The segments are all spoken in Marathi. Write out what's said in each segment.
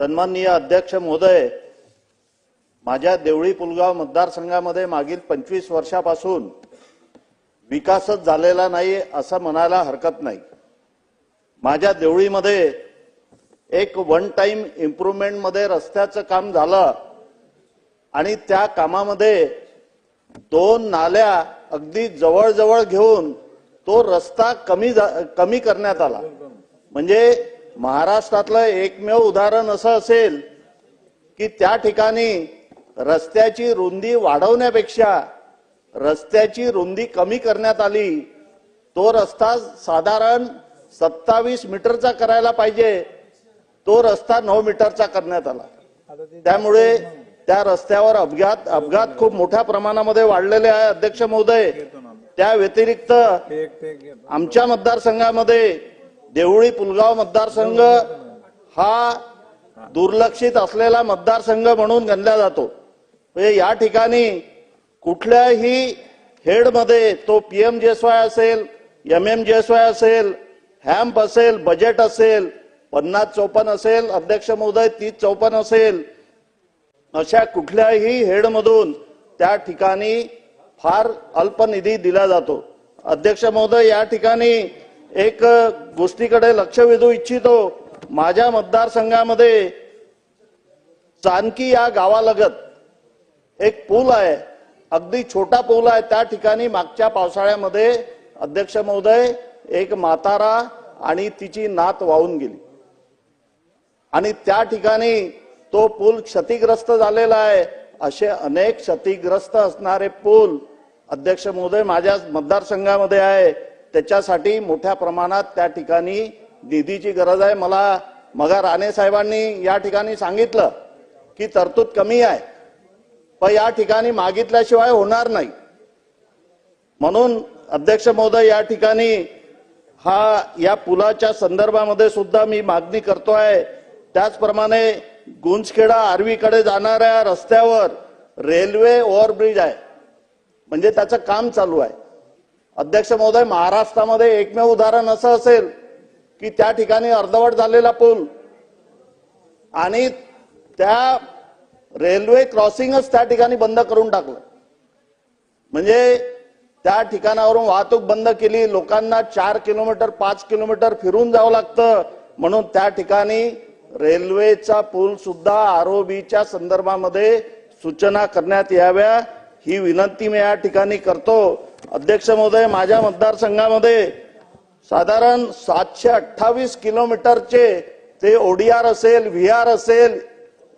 सन्माननीय अध्यक्ष महोदय माझ्या देवळी पुलगाव मतदारसंघामध्ये मागील पंचवीस वर्षापासून विकासच झालेला नाही असं म्हणायला हरकत नाही. माझ्या देवळीमध्ये एक वन टाइम इम्प्रुव्हमेंटमध्ये रस्त्याचं काम झालं आणि त्या कामामध्ये दोन नाल्या अगदी जवळजवळ घेऊन तो रस्ता कमी कमी करण्यात आला. म्हणजे महाराष्ट्रातलं एकमेव उदाहरण असं असेल की त्या ठिकाणी रस्त्याची रुंदी वाढवण्यापेक्षा रस्त्याची रुंदी कमी करण्यात आली तो रस्ता साधारण सत्तावीस मीटरचा करायला पाहिजे तो रस्ता नऊ मीटरचा करण्यात आला. त्यामुळे त्या रस्त्यावर अपघात अपघात खूप मोठ्या प्रमाणामध्ये वाढलेले आहे अध्यक्ष महोदय. त्या व्यतिरिक्त आमच्या मतदारसंघामध्ये देवळी पुलगाव मतदारसंघ हा दुर्लक्षित असलेला मतदारसंघ म्हणून गणला जातो. म्हणजे या ठिकाणी कुठल्याही हेडमध्ये तो पी एम जेसवाय असेल एम एम जेसवाय असेल हॅम्प असेल बजेट असेल पन्नास चौपन्न असेल अध्यक्ष महोदय तीस चौपन्न असेल अशा कुठल्याही हेडमधून त्या ठिकाणी फार अल्प निधी दिला जातो. अध्यक्ष महोदय या ठिकाणी एक गोष्टीकडे लक्ष वेधू इच्छितो. माझ्या मतदारसंघामध्ये चानकी या गावालगत एक पूल आहे. अगदी छोटा पूल आहे. त्या ठिकाणी मागच्या पावसाळ्यामध्ये अध्यक्ष महोदय एक म्हातारा आणि तिची नात वाहून गेली. आणि त्या ठिकाणी तो पूल क्षतिग्रस्त झालेला आहे. असे अनेक क्षतिग्रस्त असणारे पूल अध्यक्ष महोदय माझ्या मतदारसंघामध्ये आहे. त्याच्यासाठी मोठ्या प्रमाणात त्या ठिकाणी निधीची गरज आहे. मला मगा राणे साहेबांनी या ठिकाणी सांगितलं की तरतूद कमी आहे. पण या ठिकाणी मागितल्याशिवाय होणार नाही. म्हणून अध्यक्ष महोदय या ठिकाणी हा या पुलाच्या संदर्भामध्ये सुद्धा मी मागणी करतो आहे. त्याचप्रमाणे गुंजखेडा आर्वीकडे जाणाऱ्या रस्त्यावर रेल्वे ओव्हरब्रिज आहे. म्हणजे त्याचं काम चालू आहे. अध्यक्ष महोदय महाराष्ट्रामध्ये एकमेव उदाहरण असं असेल की त्या ठिकाणी अर्धवट झालेला पूल आणि त्या रेल्वे क्रॉसिंगच त्या ठिकाणी बंद करून टाकलं. म्हणजे त्या ठिकाणावरून वाहतूक बंद केली लोकांना चार किलोमीटर पाच किलोमीटर फिरून जावं लागतं. म्हणून त्या ठिकाणी रेल्वेचा पूल सुद्धा आरोबीच्या संदर्भामध्ये सूचना करण्यात याव्या. ही विनंती मी या ठिकाणी करतो. अध्यक्ष महोदय माझ्या मतदारसंघामध्ये साधारण सातशे अठ्ठावीस किलोमीटरचे ते ओडीआर असेल व्ही आर असेल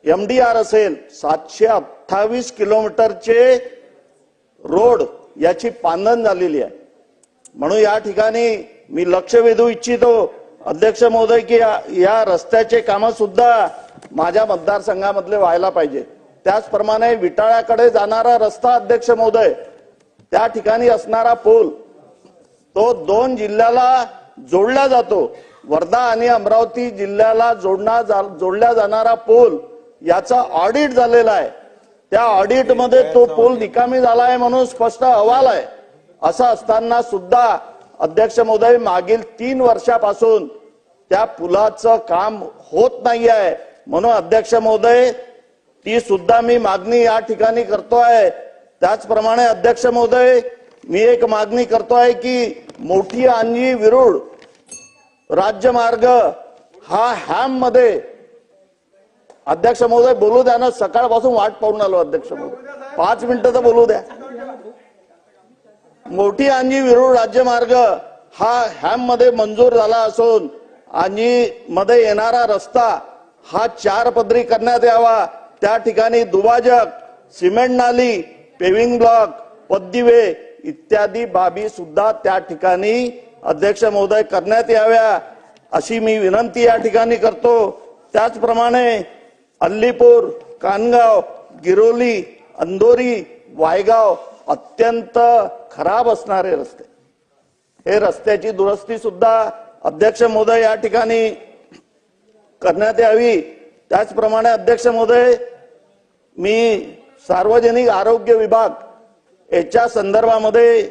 एम डी आर असेल सातशे अठ्ठावीस किलोमीटरचे रोड याची पांधन झालेली आहे. म्हणून या ठिकाणी मी लक्ष वेधू इच्छितो अध्यक्ष महोदय की या- या रस्त्याचे कामं सुद्धा माझ्या मतदारसंघामधले व्हायला पाहिजे. त्याचप्रमाणे विटाळ्याकडे जाणारा रस्ता अध्यक्ष महोदय त्या ठिकाणी असणारा पूल तो दोन जिल्ह्याला जोडला जातो. वर्धा आणि अमरावती जिल्ह्याला जोडणा जा- जोडल्या जाणारा पूल याचा ऑडिट झालेला आहे. त्या ऑडिटमध्ये तो पूल निकामी झाला आहे म्हणून स्पष्ट अहवाल आहे. असं असताना सुद्धा अध्यक्ष महोदय मागील तीन वर्षापासून त्या पुलाचं काम होत नाही आहे म्हणून अध्यक्ष महोदय ती सुद्धा मी मागणी या ठिकाणी करतोय. त्याचप्रमाणे अध्यक्ष महोदय मी एक मागणी करतोय की मोठी अंजी विरुळ राज्यमार्ग हा हॅममध्ये अध्यक्ष महोदय बोलू द्या ना सकाळपासून वाट पाहून आलो अध्यक्ष महोदय. पाच मिनिटं तर बोलू द्या. मोठी अंजी विरुळ राज्यमार्ग हा हॅममध्ये मंजूर झाला असून आणि मध्ये येणारा रस्ता हा चार पदरी करण्यात यावा. त्या ठिकाणी दुभाजक सिमेंट नाली पेविंग ब्लॉक पद्दिवे इत्यादी बाबी सुद्धा त्या ठिकाणी अध्यक्ष महोदय करण्यात याव्या अशी मी विनंती या ठिकाणी करतो. त्याचप्रमाणे अल्लीपूर कानगाव गिरोली अंदोरी वायगाव अत्यंत खराब असणारे रस्ते. हे रस्त्याची दुरुस्ती सुद्धा अध्यक्ष महोदय या ठिकाणी करण्यात यावी. त्याचप्रमाणे अध्यक्ष महोदय मी सार्वजनिक आरोग्य विभाग याच्या संदर्भामध्ये